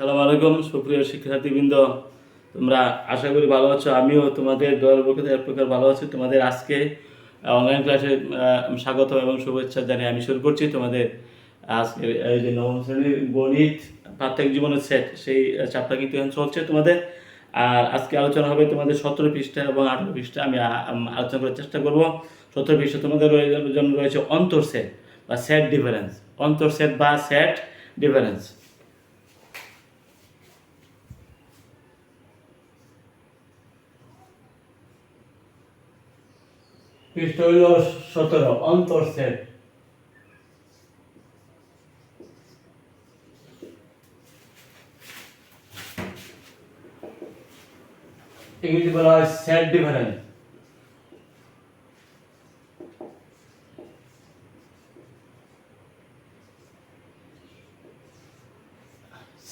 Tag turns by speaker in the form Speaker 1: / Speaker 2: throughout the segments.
Speaker 1: সালাম আলাইকুম সুপ্রিয় শিক্ষার্থীবৃন্দ তোমরা আশা করি ভালো আছো আমিও তোমাদের দলের পক্ষে এক প্রকার ভালো আছি তোমাদের আজকে অনলাইন ক্লাসে স্বাগত এবং শুভেচ্ছা জানিয়ে আমি শুরু করছি তোমাদের আজকে এই যে নবম শ্রেণীর গণিত প্রাত্যক জীবনের সেট সেই চাপটা কিন্তু এখন চলছে তোমাদের আর আজকে আলোচনা হবে তোমাদের সতেরো পৃষ্ঠা এবং আঠেরো পৃষ্ঠা আমি আলোচনা করার চেষ্টা করব সতেরো পৃষ্ঠা তোমাদের জন্য রয়েছে অন্তর সেট বা সেট ডিফারেন্স অন্তর সেট বা সেট ডিফারেন্স পৃষ্ঠ হইল সতেরো অন্তর্সেট ইংরেজি বলা হয় সেট ডিফারেন্স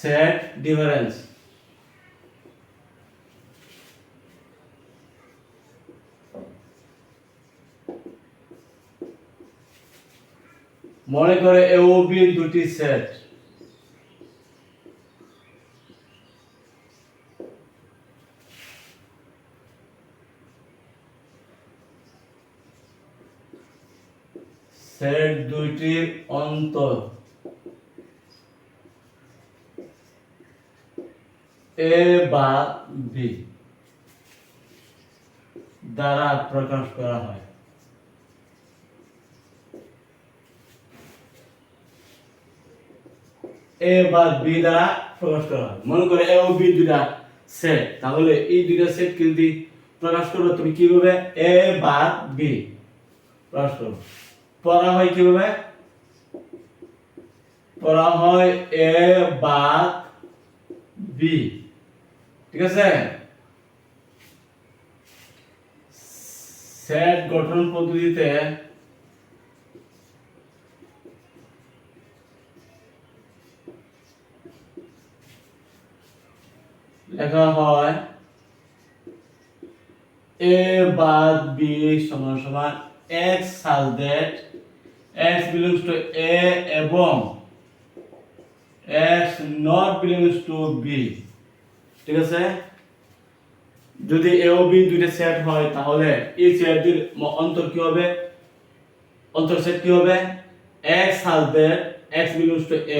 Speaker 1: সেট ডিফারেন্স মনে করে এ ও বি দুটি সেট সেট দুইটির অন্তর এ বা বি দ্বারা প্রকাশ করা হয় এ বা বি দ্বারা প্রকাশ করা হয় মনে করে এ ও বি দুটা সেট তাহলে এই দুটা সেট কিন্তু প্রকাশ করবে তুমি কিভাবে এ বা বি প্রকাশ করবে পড়া হয় কিভাবে পড়া হয় এ বা বি ঠিক আছে সেট গঠন পদ্ধতিতে লেখা হয় এ বাদ বি সমান সমান x such that x belongs to A এবং x not belongs to B ঠিক আছে যদি এ ও বি দুইটা সেট হয় তাহলে এই সেটটির অন্তর কি হবে অন্তর সেট কি হবে x such that x belongs to A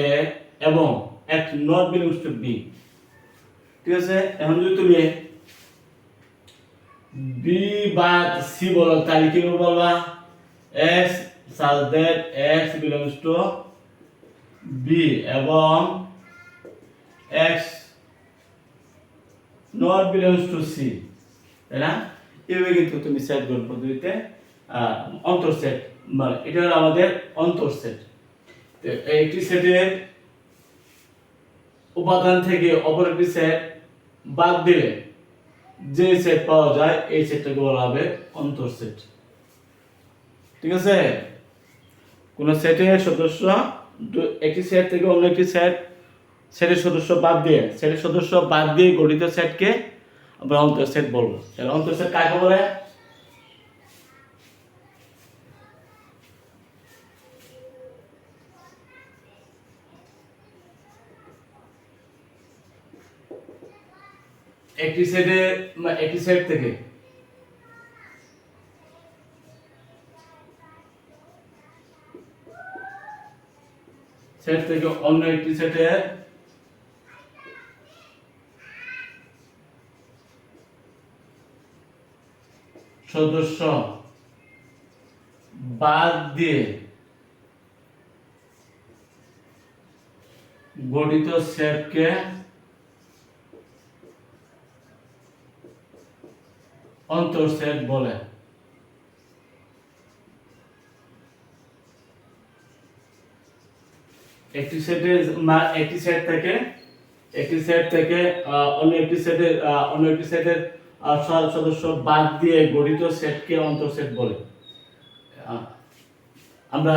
Speaker 1: এবং x not belongs to B ঠিক আছে এখন যদি তুমি বি বা সি বলো তাহলে কি বলবা x such that x belongs to B এবং x not belongs to C তাই না এভাবে কিন্তু তুমি সেট গ্রহণ পদ্ধতিতে অন্তর সেট মানে এটা হলো আমাদের অন্তর সেট একটি সেটের উপাদান থেকে অপর একটি সেট বাদ দিলে যে সেট পাওয়া যায় এই সেটটাকে বলা হবে অন্তর সেট ঠিক আছে কোন সেটের সদস্য একটি সেট থেকে অন্য একটি সেট সেটের সদস্য বাদ দিয়ে সেটের সদস্য বাদ দিয়ে গঠিত সেটকে আমরা অন্তর সেট বলবো তাহলে অন্তর সেট কাকে বলে একটি সাইডে একটি সাইড থেকে সেট থেকে অন্য একটি সেটে সদস্য বাদ দিয়ে গঠিত সেটকে অন্তর্সেট বলে একটি সেটে একটি সেট থেকে একটি সেট থেকে অন্য একটি সেটের অন্য একটি সেটের সদস্য বাদ দিয়ে গঠিত সেটকে অন্তর্সেট বলে আমরা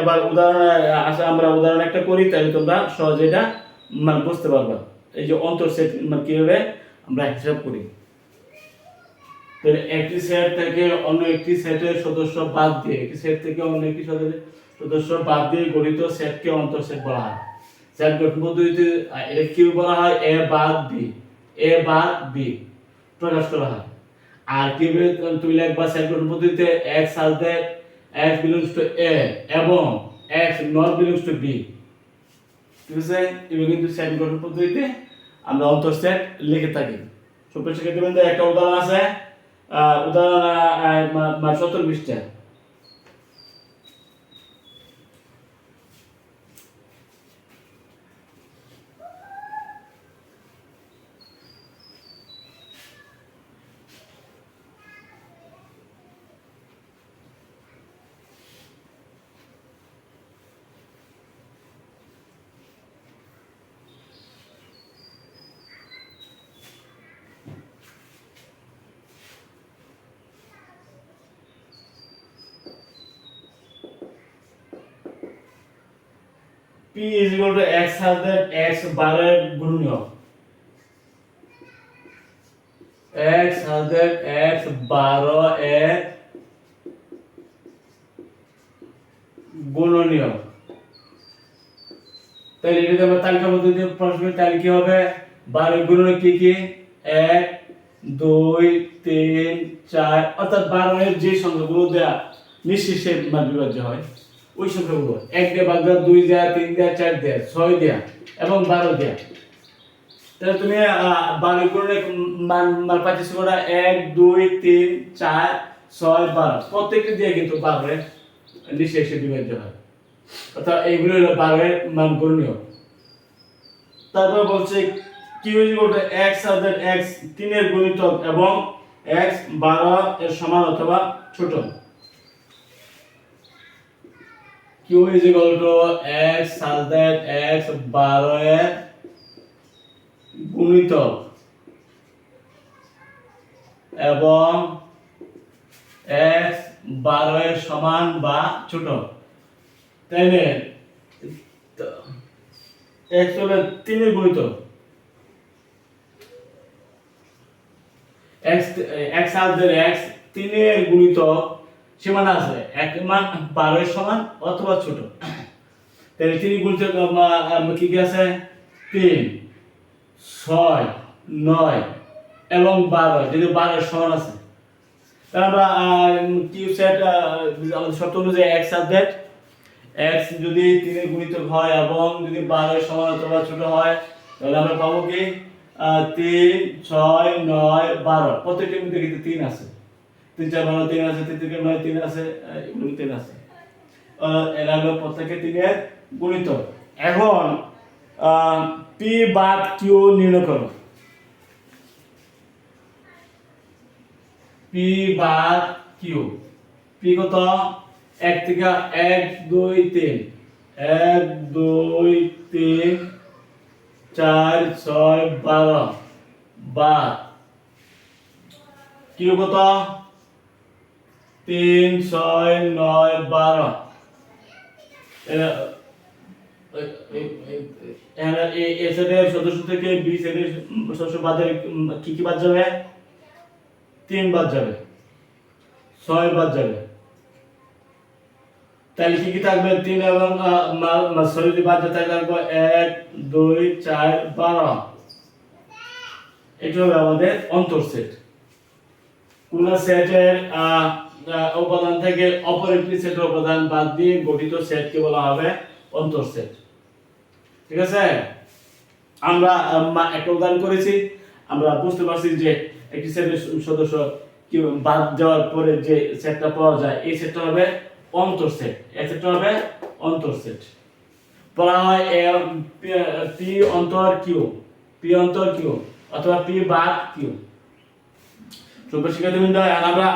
Speaker 1: এবার উদাহরণে আসা আমরা উদাহরণ একটা করি তাহলে তোমরা সহজে এটা মানে বুঝতে পারবা এই যে অন্তর্সেট মানে কীভাবে আমরা হিসাব করি তাহলে একটি সেট থেকে অন্য একটি সেটের সদস্য বাদ দিয়ে একটি সেট থেকে অন্য একটি সদস্যের সদস্য বাদ দিয়ে গঠিত সেটকে অন্তঃসেট বলা হয় সেট গঠন পদ্ধতিতে এটা কি বলা হয় এ বাদ বি এ বাদ বি প্রকাশ করা হয় আর কিউবে তুমি লিখবা সেট গঠন পদ্ধতিতে x such that x belongs to a এবং x not belongs to b ঠিক আছে এগুলো কিন্তু সেট গঠন পদ্ধতিতে আমরা অন্তঃসেট লিখে থাকি সুপ্রেশ ক্ষেত্রে একটা উদাহরণ আছে উদাহরণ সতেরো বিশটা p is equal to x that x bar এর গুণনীয়ক x that x 12 এর গুণনীয়ক তাহলে এটা আমরা তালিকা পদ্ধতি প্রশ্ন তাহলে কি হবে 12 গুণনীয়ক কি কি এক দুই তিন চার অর্থাৎ বারো যে সংখ্যাগুলো দেয়া নিঃশেষে বিভাজ্য হয় ওই সংখ্যাগুলো এক দেয়া বাদ দেওয়া দুই দেয়া তিন দেয়া চার দেয়া ছয় দেয়া এবং বারো দেয়া তাহলে তুমি বারো করে মান মান পাচ্ছিস এক দুই তিন চার ছয় বারো প্রত্যেকটি দিয়ে কিন্তু বারোয়ের নিচে এসে বিভাজ্য হয় অর্থাৎ এইগুলো হলো বারোয়ের মান করণীয় তারপর বলছে কি হয়েছে বলতে এক্স অর্থাৎ এক্স তিনের গুণিতক এবং এক্স বারো এর সমান অথবা ছোট Q is equal to x such that x বারো এর গুণিত এবং এক্স বারো এর সমান বা ছোট তাইলে এক্স হলে তিনের গুণিত এক্স এক্স আসদের এক্স তিনের গুণিত সীমানা আছে এক মান বারোর সমান অথবা ছোট তাহলে তিনি গুণতে কি কি আছে তিন ছয় নয় এবং বারো যদি বারোর সমান আছে তাহলে আমরা কিউ সেট শর্ত অনুযায়ী এক সাবজেক্ট এক্স যদি তিনি গুণিতক হয় এবং যদি বারোর সমান অথবা ছোট হয় তাহলে আমরা পাবো কি তিন ছয় নয় বারো প্রত্যেকটি কিন্তু কিন্তু তিন আছে তিন চার বারো তিন আছে তিন তিন নয় তিন আছে এগুলো তিন আছে এরা হলো প্রত্যেকে তিনের গুণিত এখন পি বাদ কিউ নির্ণয় করো পি বাদ কিউ পি কত এক থেকে এক দুই তিন এক দুই তিন চার ছয় বারো বা কিউ কত তিন ছয় নয় বারো এ সেটের সদস্য থেকে বি সেটের সদস্য বাদ যাবে কি কি বাদ যাবে তিন বাদ যাবে ছয় বাদ যাবে তাহলে কি কি থাকবে তিন এবং সরি বাদ যাবে তাহলে থাকবে এক দুই চার বারো এটা হবে আমাদের অন্তর সেট কোন সেটের আহ উপাদান থেকে অপর একটি সেটের উপাদান বাদ দিয়ে গঠিত সেটকে বলা হবে সেট ঠিক আছে আমরা একটা উদাহরণ করেছি আমরা বুঝতে পারছি যে একটি সেটের সদস্য কি বাদ দেওয়ার পরে যে সেটটা পাওয়া যায় এই সেটটা হবে সেট এই সেটটা হবে সেট বলা হয় পি অন্তর কিউ পি অন্তর কিউ অথবা পি বাদ কিউ সুপ্রিয় শিক্ষার্থীবৃন্দ আমরা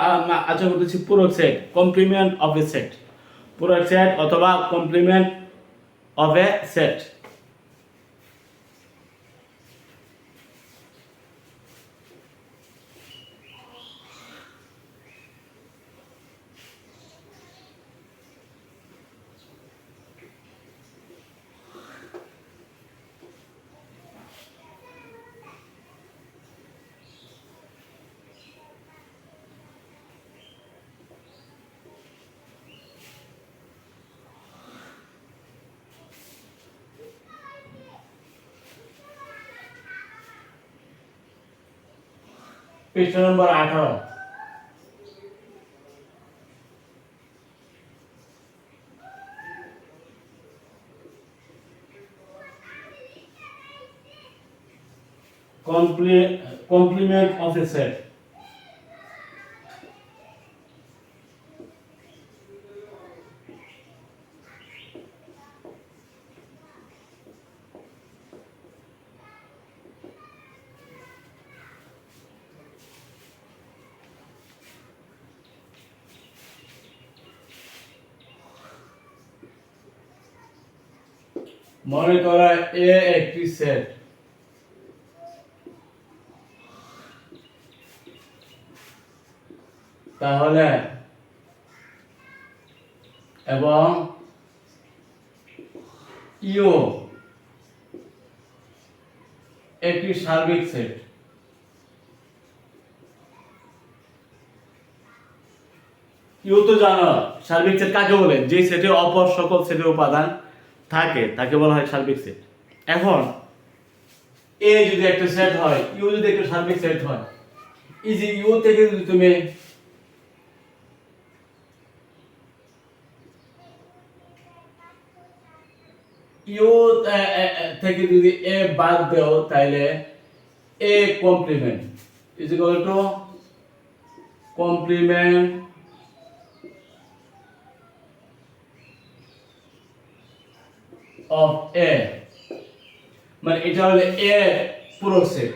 Speaker 1: আশা করতেছি পুরো set complement of A set পুরো সেট অথবা কমপ্লিমেন্ট অফ এ সেট পৃষ্ঠ নম্বর আঠারো complement of A set U তো জানো সার্বিক সেট কাকে বলে যে সেটে অপর সকল সেটের উপাদান থাকে তাকে বলা হয় সার্বিক সেট এখন এ যদি একটা সেট হয় ইউ যদি একটা সার্বিক সেট হয় ইজি ইউ থেকে যদি তুমি ইউ থেকে যদি এ বাদ দেও তাইলে A complement is equal to complement of A মানে এটা হলো এ পুরো সেট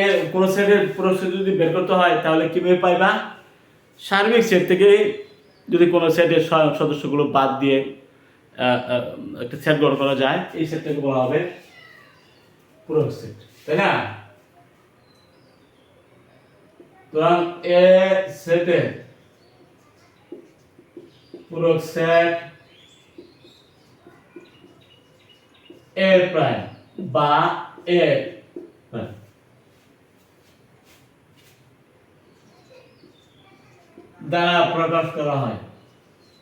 Speaker 1: এ কোনো সেটের পুরো সেট যদি বের করতে হয় তাহলে কীভাবে পাইবা সার্বিক সেট থেকে যদি কোনো সেটের সদস্যগুলো বাদ দিয়ে একটা সেট গঠন করা যায় এই সেটটাকে বলা হবে পুরো সেট তাই না সুতরাং এ সেটের পুরো সেট এর প্রাইম বা এর দ্বারা প্রকাশ করা হয়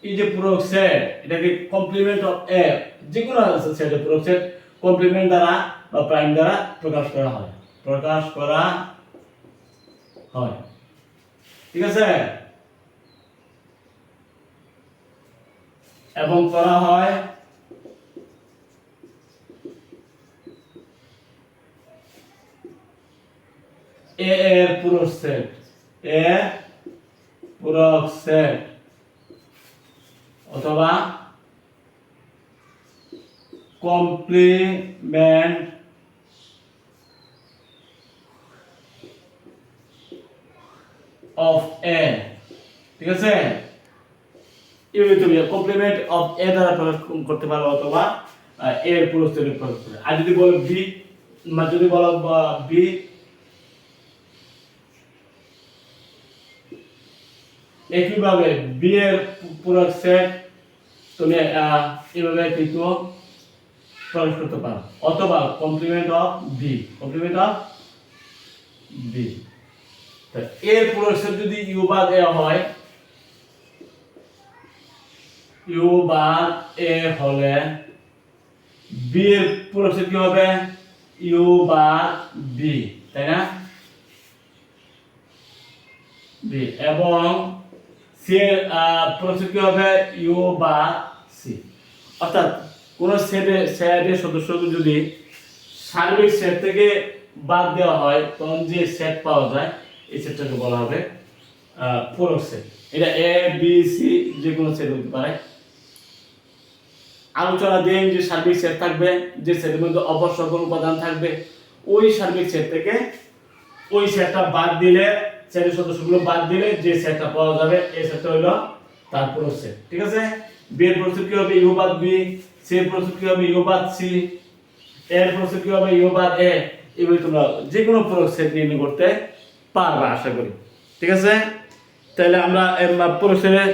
Speaker 1: এই যে পূরক সেট এটাকে কমপ্লিমেন্ট অফ এ যে কোনো সেটের পূরক সেট কমপ্লিমেন্ট দ্বারা বা প্রাইম দ্বারা প্রকাশ করা হয় প্রকাশ করা হয় ঠিক আছে এবং করা হয় এ এর পুরো সেট এ পুরো সেট অথবা কমপ্লিমেন্ট অফ এ ঠিক আছে এভাবে তুমি কমপ্লিমেন্ট অফ এ দ্বারা প্রকাশ করতে পারো অথবা এ এর পুরো সেটে প্রকাশ করবে আর যদি বলো বি মানে যদি বলো বি একইভাবে বিয়ের এর সেট তুমি এভাবে কিন্তু প্রবেশ করতে পারো অথবা complement of B complement of B এর পূরক সেট যদি ইউ বাদ এ হয় ইউ বাদ এ হলে বি এর পূরক সেট কি হবে ইউ বাদ বি তাই না বি এবং সে প্রতীকী হবে ইউ বা সি অর্থাৎ কোন সেটে সেটের সদস্যকে যদি সার্বিক সেট থেকে বাদ দেওয়া হয় তখন যে সেট পাওয়া যায় এই সেটটাকে বলা হবে পূরক সেট এটা এ বি সি যে কোনো সেট হতে পারে আলোচনা দিন যে সার্বিক সেট থাকবে যে সেটের মধ্যে অপর উপাদান থাকবে ওই সার্বিক সেট থেকে ওই সেটটা বাদ দিলে সেটের সদস্যগুলো বাদ দিলে যে সেটটা পাওয়া যাবে এই সেটটা হলো তার প্রোডাক্ট সেট ঠিক আছে বি এর প্রোডাক্ট কি হবে ইউ বাদ বি সি এর প্রোডাক্ট কি হবে ইউ বাদ সি এর প্রোডাক্ট কি হবে ইউ বাদ এ এগুলো তোমরা যে কোনো প্রোডাক্ট সেট নির্ণয় করতে পারবা আশা করি ঠিক আছে তাহলে আমরা প্রোডাক্ট সেটে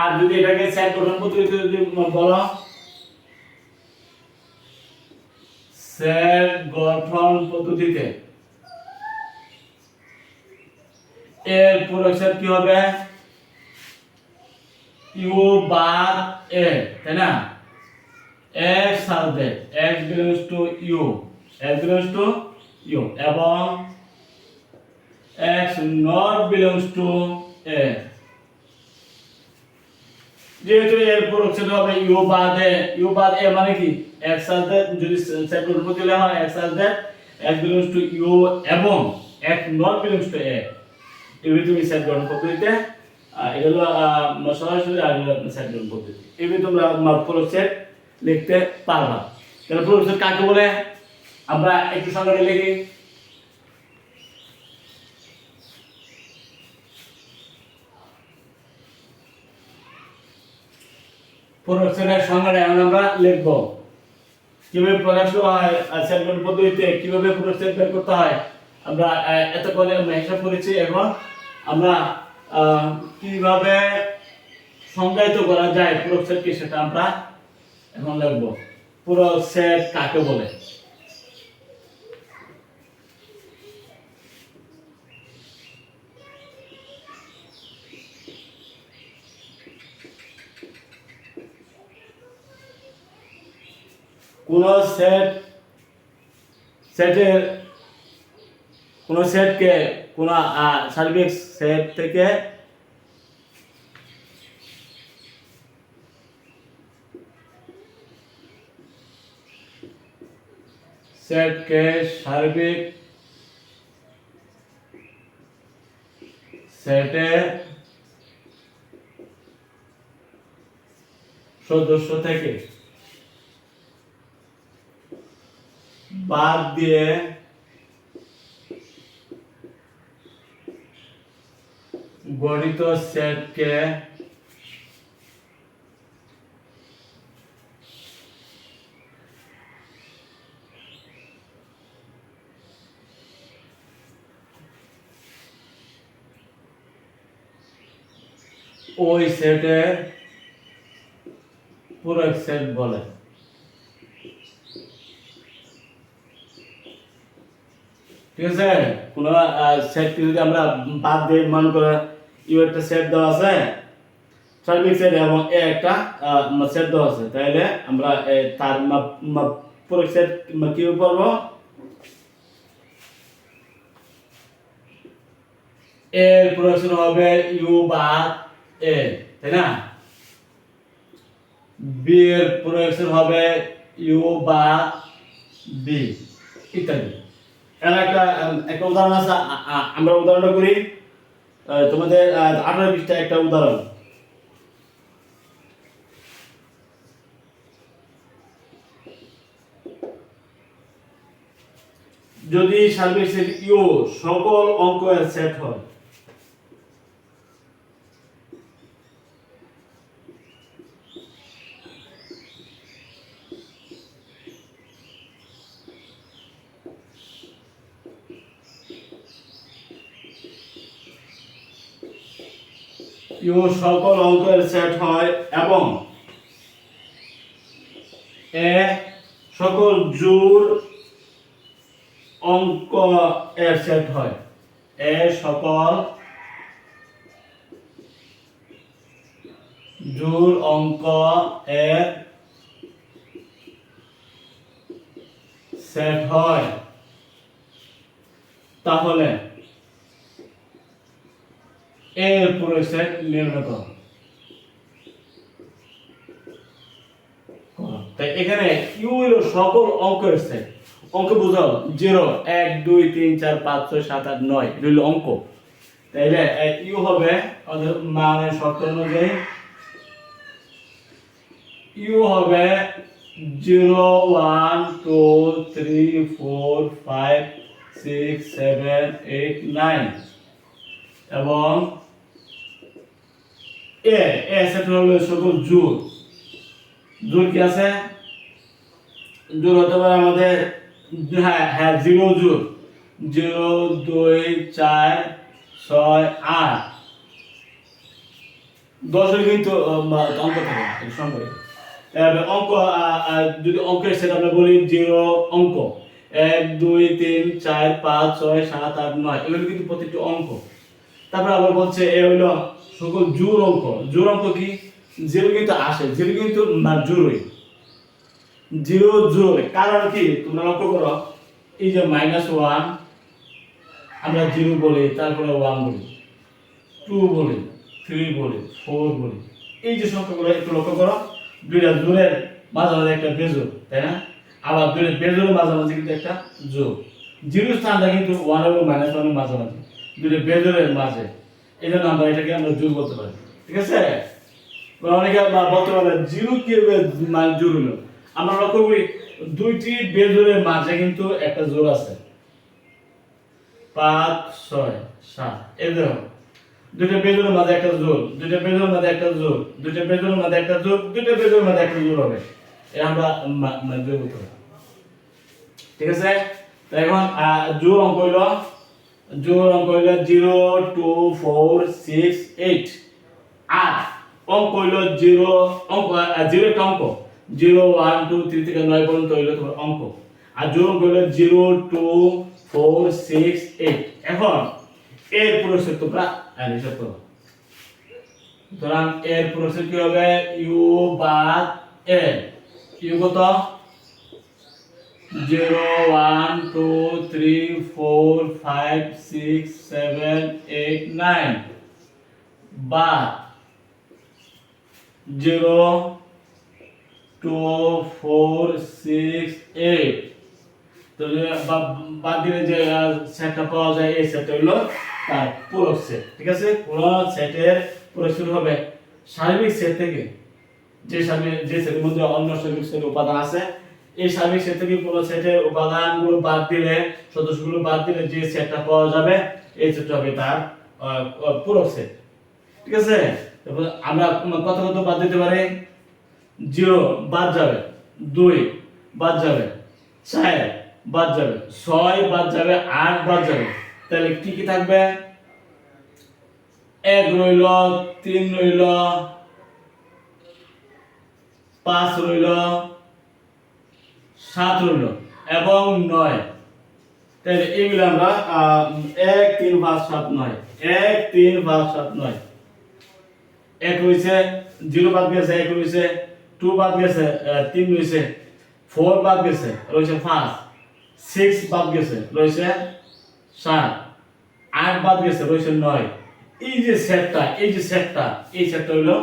Speaker 1: আর যদি এটাকে সেট গঠন পদ্ধতিতে যদি বলো সেট গঠন পদ্ধতিতে এর প্রোডাকশন কি হবে ইউ বার এ তাই না এক্স আর that x belongs to U x belongs to U এবং x not belongs to A যেহেতু এর প্রোডাকশন হবে ইউ বাদ এ ইউ বাদ এ মানে কি এক্স আর দ্যাট যদি সেট রুট দিলে হয় এক্স আর that x belongs to U এবং x not belongs to A এভাবে তুমি সাইড গ্রহণ পদ্ধতিতে এগুলো সরাসরি আর গ্রহণ পদ্ধতি এভাবে তোমরা প্রয়োগ সেট লিখতে পারবা তাহলে প্রয়োগ সেট কাকে বলে আমরা একটু সংখ্যাটা লিখি প্রোডাকশনের সংজ্ঞাটা এখন আমরা লিখব কিভাবে হয় পদ্ধতিতে কিভাবে প্রোডাকশন বের করতে হয় আমরা এতক্ষণে আমরা হিসাব করেছি এখন আমরা কিভাবে সংজ্ঞায়িত করা যায় পুরো সেট কি সেটা আমরা এখন লিখব পুরো সেট কাকে বলে কোন সেট সেটের কোনো সেটকে কোনো সার্বিক সেট থেকে সেটকে সার্বিক সেটে সদস্য থেকে বাদ দিয়ে গঠিত সেটকে ওই সেটের পুরো সেট বলে ঠিক আছে কোনো সেট যদি আমরা বাদ দিয়ে মান করা ইউ সেট দেওয়া আছে সার্বিক সেট এবং এ একটা সেট দেওয়া আছে তাহলে আমরা তার পুরো সেট কিউ করবো এর প্রোডাকশন হবে ইউ বা এ তাই না বি এর প্রোডাকশন হবে ইউ বা বি ইত্যাদি একটা একটা উদাহরণ আছে আমরা উদাহরণটা করি তোমাদের আঠারো বিশটা একটা উদাহরণ যদি সার্ভিসের ইও সকল অঙ্ক সেট হয় কিউ সকল অঙ্কের সেট হয় এবং এ সকল জোর অঙ্ক এর সেট হয় এ সকল জোর অঙ্ক এর সেট হয় তাহলে এ এর পুরো নির্ণয় করো হ্যাঁ, তাই এখানে ইউ হলো সকল অঙ্কের সেট অঙ্ক বুঝাও জিরো এক দুই তিন চার পাঁচ ছয় সাত আট নয় রইল অঙ্ক তাইলে ইউ হবে মানে শর্ত অনুযায়ী ইউ হবে zero one two three four five six seven eight nine এবং এ এ সেটা হলো সকল জোর জোর কি আছে জোর হতে পারে আমাদের হ্যাঁ হ্যাঁ জিরো জোর জিরো দুই চার ছয় আট দশের কিন্তু অঙ্ক থাকে সঙ্গে অঙ্ক যদি অঙ্কের সেটা আমরা বলি জিরো অঙ্ক এক দুই তিন চার পাঁচ ছয় সাত আট নয় এগুলো কিন্তু প্রত্যেকটি অঙ্ক তারপরে আবার বলছে এ হলো সকল জোর অঙ্ক জোর অঙ্ক কি জিরো কিন্তু আসে জিরো কিন্তু না জোরই জিরো জোর কারণ কি তোমরা লক্ষ্য করো এই যে মাইনাস ওয়ান আমরা জিরো বলি তারপরে ওয়ান বলি টু বলি থ্রি বলি ফোর বলি এই যে সংখ্যাগুলো একটু লক্ষ্য করো দুইটা জোরের মাঝামাঝি একটা বেজোর তাই না আবার দুইটা বেজোরের মাঝামাঝি কিন্তু একটা জোর জিরো স্থানটা কিন্তু ওয়ান এবং মাইনাস ওয়ানের মাঝামাঝি দুইটা বেজোরের মাঝে এটা জন্য আমরা এটাকে আমরা জোর বলতে পারি ঠিক আছে মানে অনেকে বলতে পারে মানে আমরা লক্ষ্য করি দুইটি মাঝে কিন্তু একটা জোর আছে পাঁচ ছয় সাত এরকম দুইটা বেজোরের মাঝে একটা জোর দুইটা বেজোরের মাঝে একটা জোর দুইটা বেজোরের মাঝে একটা জোর দুইটা বেজোরের মাঝে একটা জোর হবে এটা আমরা মানে জোর বলতে পারি ঠিক আছে এখন জোর অঙ্ক হইলো যোগ অঙ্ক হইল zero two four six eight আট অঙ্ক হইল জিরো অঙ্ক জিরো একটা অঙ্ক জিরো ওয়ান টু থ্রি থেকে নয় পর্যন্ত হইল তোমার অঙ্ক আর যোগ অঙ্ক হইল zero two four six eight এখন এর পুরস্কার তোমরা হিসাব করো সুতরাং এর পুরস্কার কি হবে ইউ বা এ ইউ কত zero one two three four five six seven eight nine বা zero two four six eight তো বাদ দিলে যে সেটটা পাওয়া যায় এই সেটটা হলো তার পুরো সেট ঠিক আছে পুরো সেটের পুরো শুরু হবে সার্বিক সেট থেকে যে সার্বিক যে সেটের মধ্যে অন্য সার্বিক সেট উপাদান আছে এই সার্বিক সেট থেকে পুরো সেটের উপাদানগুলো বাদ দিলে সদস্যগুলো বাদ দিলে যে সেটটা পাওয়া যাবে এই সেটটা হবে তার পুরো সেট ঠিক আছে তারপর আমরা কত কত বাদ দিতে পারি জিরো বাদ যাবে দুই বাদ যাবে চার বাদ যাবে ছয় বাদ যাবে আট বাদ যাবে তাহলে কি কি থাকবে এক রইল তিন রইল পাঁচ রইল সাত রইল এবং নয় তাহলে এগুলো আমরা এক তিন পাঁচ সাত নয় এক তিন পাঁচ সাত নয় এক রয়েছে জিরো বাদ গেছে এক রয়েছে টু বাদ গেছে তিন রয়েছে ফোর বাদ গেছে রয়েছে পাঁচ সিক্স বাদ গেছে রয়েছে সাত আট বাদ গেছে রয়েছে নয় এই যে সেটটা এই যে সেটটা এই সেটটা হলো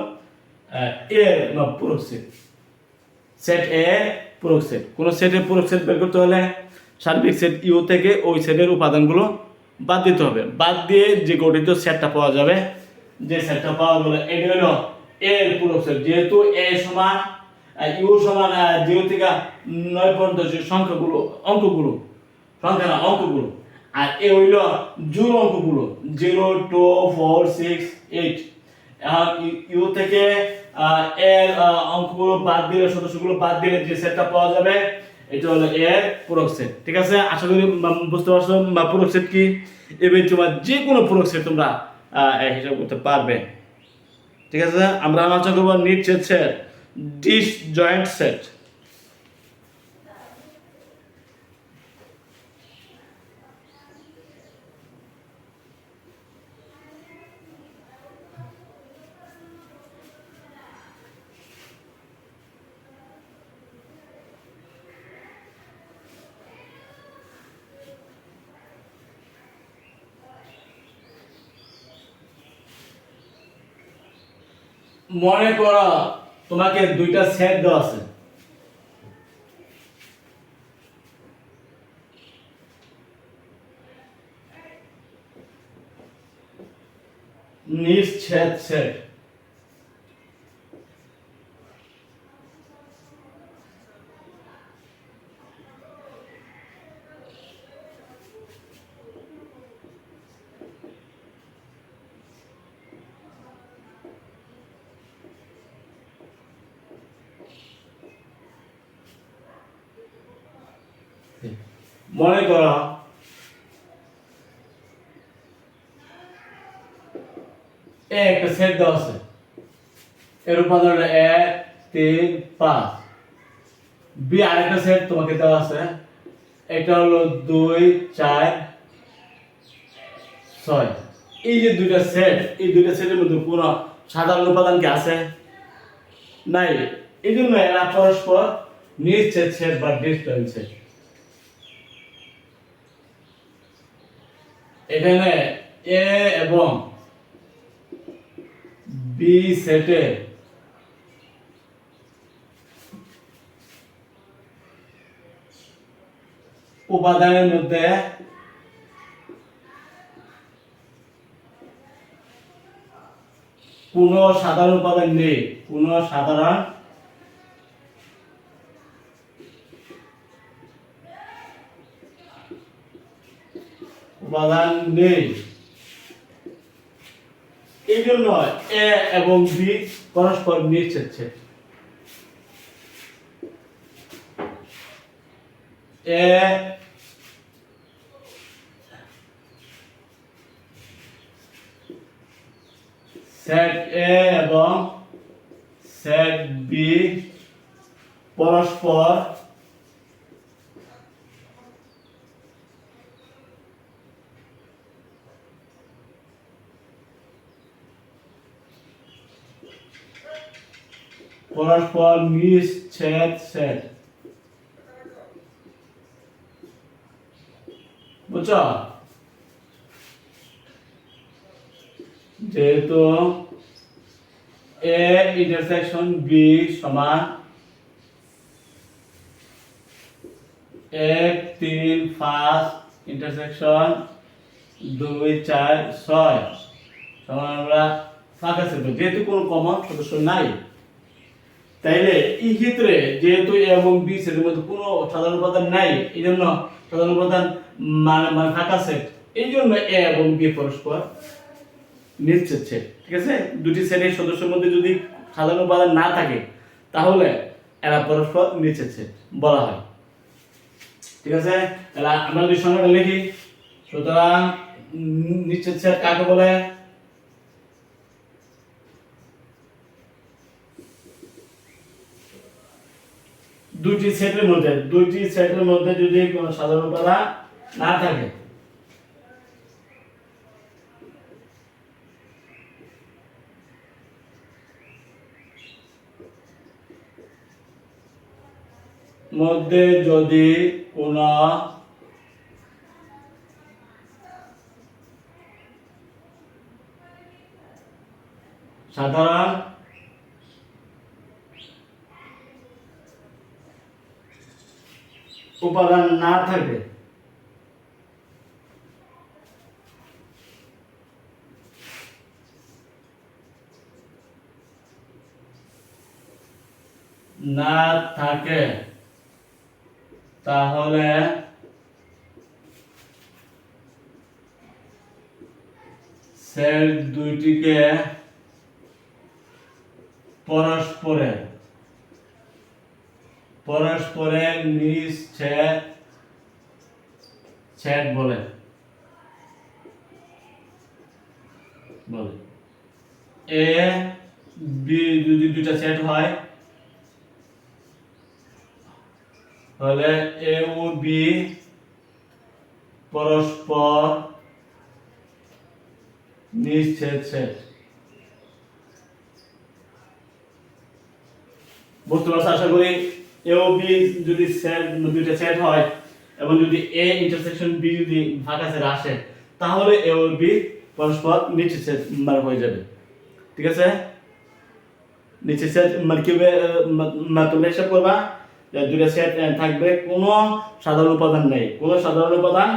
Speaker 1: এ পুরো সেট সেট এ পুরক সেট কোনো সেটের পুরক সেট বের করতে হলে সার্বিক সেট ইউ থেকে ওই সেটের উপাদানগুলো বাদ দিতে হবে বাদ দিয়ে যে গঠিত সেটটা পাওয়া যাবে যে সেটটা পাওয়া গেল এটি হলো এ এর পুরক সেট যেহেতু এ সমান ইউ সমান জিরো থেকে নয় পর্যন্ত যে সংখ্যাগুলো অঙ্কগুলো সংখ্যা না অঙ্কগুলো আর এ হইল জুর অঙ্কগুলো zero two four six eight U থেকে এর অঙ্কগুলো বাদ দিলে সদস্যগুলো বাদ দিলে যে সেটটা পাওয়া যাবে এটা হলো এর পূরক সেট ঠিক আছে আশা করি বুঝতে পারছো বা পূরক সেট কি এবার তোমার যে কোনো পূরক সেট তোমরা হিসাব করতে পারবে ঠিক আছে আমরা আলোচনা করবো নিট set set disjoint set মনে করা তোমাকে দুইটা সেট দেওয়া আছে নিশ্চেদ সেট এর উপাদান এক তিন পাঁচ বি আরেকটা সেট তোমাকে দেওয়া আছে এটা হলো দুই চার ছয় এই যে দুইটা সেট এই দুইটা সেটের মধ্যে পুরো সাধারণ উপাদান কি আছে নাই এই জন্য এরা পরস্পর নিচ্ছে সেট বা ডিস্টেন্স এখানে এ এবং বি সেটের উপাদানের মধ্যে কোন সাধারণ উপাদান নেই কোন সাধারণ উপাদান নেই এই জন্য এ এবং বি পরস্পর মিশেছে এ সেট এ এবং সেট বি পরস্পর পরস্পর মিসছেদ সেট বুঝছো যেহেতু এ ইন্টারসেকশন বি সমান এক তিন পাঁচ ইন্টারসেকশন দুই চার ছয় সমান আমরা ফাঁকা ছিল যেহেতু কোনো কমন সদস্য নাই তাইলে এই ক্ষেত্রে যেহেতু এ এবং বি সেটের মধ্যে কোনো সাধারণ উপাদান নাই এই জন্য সাধারণ উপাদান মানে মানে ফাঁকা সেট এই জন্য এ এবং বি পরস্পর নিশ্চিত ঠিক আছে দুটি শ্রেণীর সদস্যের মধ্যে যদি সাধারণ উপাদান না থাকে তাহলে এরা পরস্পর নিচ্ছে বলা হয় ঠিক আছে তাহলে আমরা যদি সংখ্যাটা লিখি সুতরাং নিচ্ছে কাকে বলে দুইটি সেটের মধ্যে দুইটি সেটের মধ্যে যদি কোনো সাধারণ উপাদান না থাকে মধ্যে যদি কোনো সাধারণ উপাদান না থাকে না থাকে তাহলে সেট দুইটিকে পরস্পরে পরস্পরে নিজ ছেদ বলে বলে এ বি যদি দুইটা সেট হয় তাহলে এ ও বি পরস্পর নিশ্চেদশীল বুঝতে পারছো আশা করি এ ও বি যদি সেট দুইটা সেট হয় এবং যদি এ ইন্টারসেকশন বি যদি ভাগাসের আসে তাহলে এ ও বি পরস্পর নিচে সেট মানে হয়ে যাবে ঠিক আছে নিচে সেট মানে কি তোমরা হিসাব করবা দুইটা সেট থাকবে কোনো সাধারণ উপাদান নেই কোনো সাধারণ উপাদান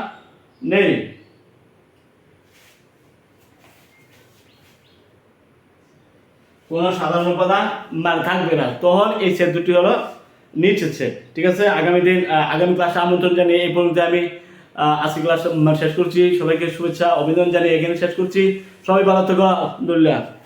Speaker 1: নেই কোনো সাধারণ উপাদান থাকবে না তখন এই সেট দুটি হলো নিচ্ছে হচ্ছে ঠিক আছে আগামী দিন আগামী ক্লাসে আমন্ত্রণ জানিয়ে এই পর্যন্ত আমি আজকে ক্লাস শেষ করছি সবাইকে শুভেচ্ছা অভিনন্দন জানিয়ে এখানে শেষ করছি সবাই ভালো থেকো আলহামদুলিল্লাহ